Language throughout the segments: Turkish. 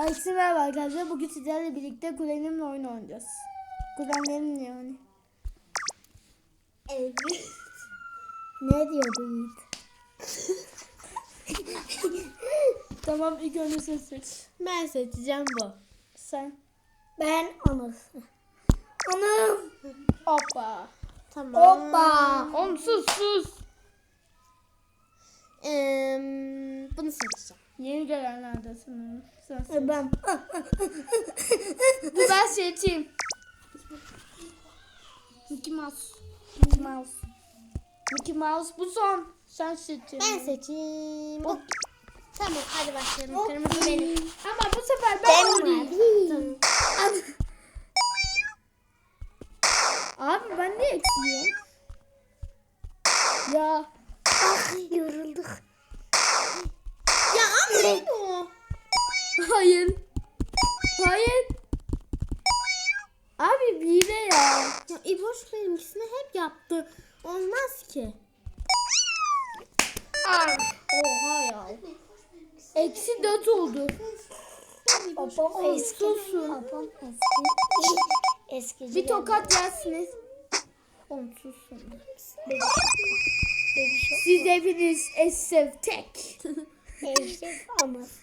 Herkese merhaba arkadaşlar. Bugün sizlerle birlikte kuzenimle oyun oynayacağız. Kuzenlerimle yani. Evet. Ne diyor bu Yiğit? tamam ilk önce sen seç. Ben seçeceğim bu. Sen. Ben anası. Anam. Hoppa. Tamam. Hoppa. Oğlum sus sus. Eee, bunu seçeceğim. Yeni gelenlerdesin. Sen seç. Ben. Dur ben seçeyim. Mickey Mouse. Mickey Mouse. Mickey Mouse bu son. Sen seçin. Ben seçeyim. Ok. Tamam hadi başlayalım. Kırmızı benim. Ama bu sefer ben, Ben oynayayım. Abi ben ne eksiyorum? Ya. Ah yorulduk. İboş benimkisini hep yaptı. Olmaz ki. Oha ya. Eksi dört oldu. Babam eski. Babam eski. Eskici. Bir tokat yersiniz. Oğlum susun. Siz hepiniz esef tek. Eşek aması.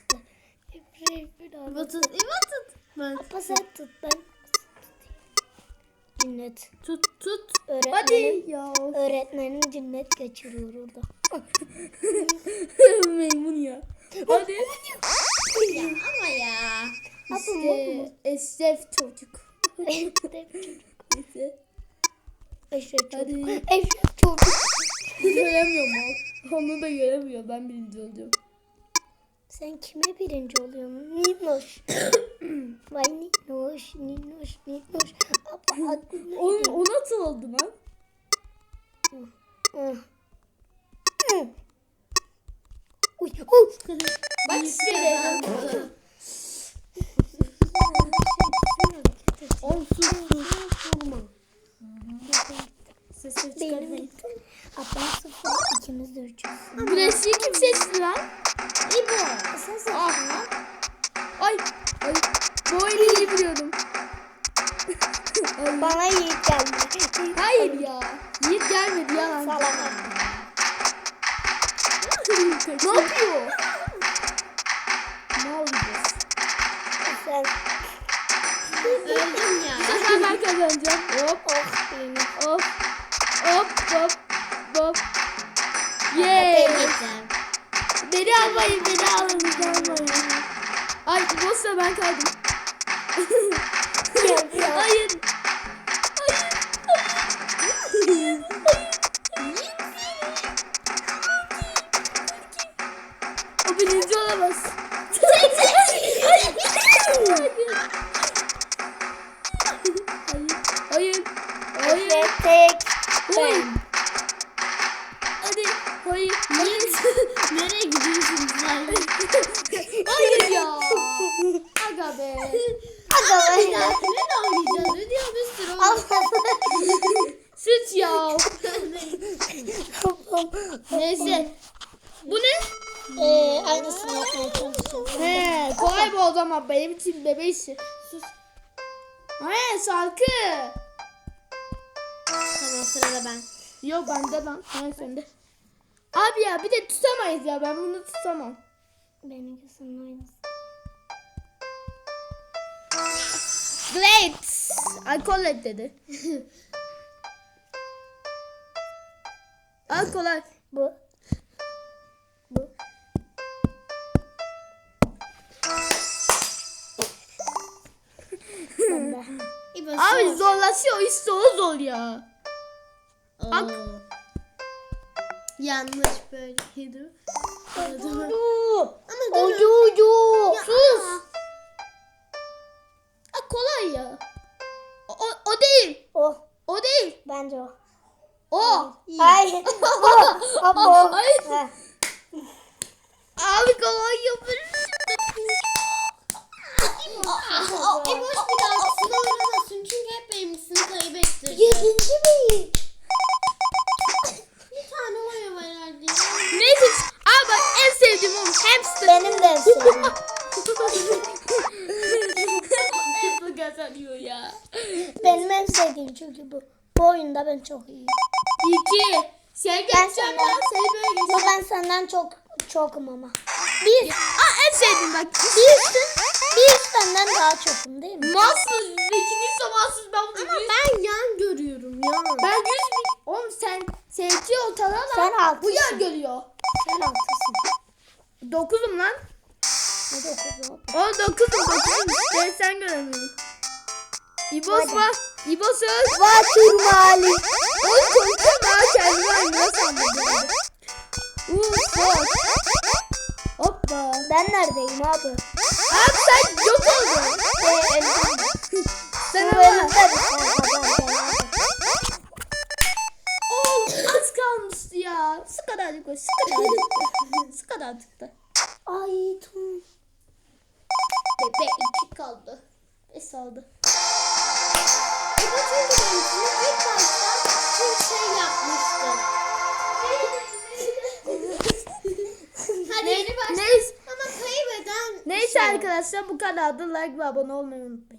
İbo tut. İbo tut. Ben. Sen tut. Tut. Öğretmenim, Hadi ya. öğretmenim cinnet geçiriyor orada. Memnun ya. Hadi. ya ama ya. İşte esef çocuk. Eşek Neyse. çocuk. Hadi. Eşek çocuk. Göremiyorum. Onu da göremiyor. Ben birinci olacağım. Sen kime birinci oluyorsun? Ninoş. Vay Ninoş, Ninoş, Ninoş. Adı ne? Oğlum o nasıl oldu lan? Hı. Hı. Uy, uy. Bak işte. Oğlum sus sus. Sesleri çıkarmayın. Benim. Apa sıfır, ikimiz de üçüz. Güneşi kim seçti lan? İbo. Sen sen. Ah. Ay. Ay. Bu oyunu iyi biliyordum. Ay. Bana yiğit geldi. Hayır ya. Yiğit gelmedi yalan. Salak. ne yapıyor? Ne olacağız? Sen. Öldüm ya. Bu sefer ben kazanacağım. Hop. Oh benim. Hop. Hop hop. Yay. Beni almayın, beni alın, beni almayın. Ay, boşver ben kaldım. Hayır. Hayır. Hayır. O birinci olamaz. Hayır. Hayır. Hayır. Hayır. Hayır. Hadi. Hayır. Hayır. Nereye gidiyorsunuz lan? Hayır ya. Aga be. Aga ben. Ne oynayacağız? Ne diyor bir sürü. Süt ya. Neyse. Bu ne? Ee, aynısını yapmaya çalışıyorum. He, kolay bu o zaman benim için bebe işi. Sus. He, şarkı. Tamam sırada ben. Yok bende lan. He sende. Abi ya bir de tutamayız ya ben bunu tutamam. Benimkisinin aynısı. Great. Alkol et dedi. Al kolay. Bu. Bu. Abi zorlaşıyor işte o zor ya. Bak. Yanlış böyle gidiyor. Ama ucu. Ya, Sus. aa. Kolay ya. O, o, o değil. O. O değil. Bence o. O. Hayır. O. Ama o. Hayır. Ha. Abi kolay yapıyorsun. hamster. Benim de hamsterim. Apple kazanıyor ya. Benim en sevdiğim çünkü bu. Bu oyunda ben çok iyiyim. İki. Sen ben senden, ben seni böyle geçeceğim. ben senden çok çokum ama. Bir. Aa en sevdiğim bak. Bir. Bir üstünden daha çokum değil mi? Masız. İkinci sabahsız ben bunu Ama ben yan görüyorum ya. Ben yüz bin. Oğlum sen sevgi ortalığa Sen altısın. Bu yan görüyor. Sen altısın. Dokuzum lan. Ne dokuzu? O dokuzum dokuzum. Ben sen göremiyorsun. İbos var. İbos öl. Vatur mali. Oğlum konuşuyor daha kendini aynı sandım bak. Hoppa. Ben neredeyim abi? Abi sen yok oldun. Ee. Sen ama. Kadarcık koy. Su kadarcık. Su kadarcık da. Ay Tun. Bebe iki kaldı. Beş aldı. Bu çünkü benimkini ilk başta bir şey yapmıştı. Hadi Neyse. Ama kaybeden Neyse arkadaşlar bu kadardı. Like ve abone olmayı unutmayın.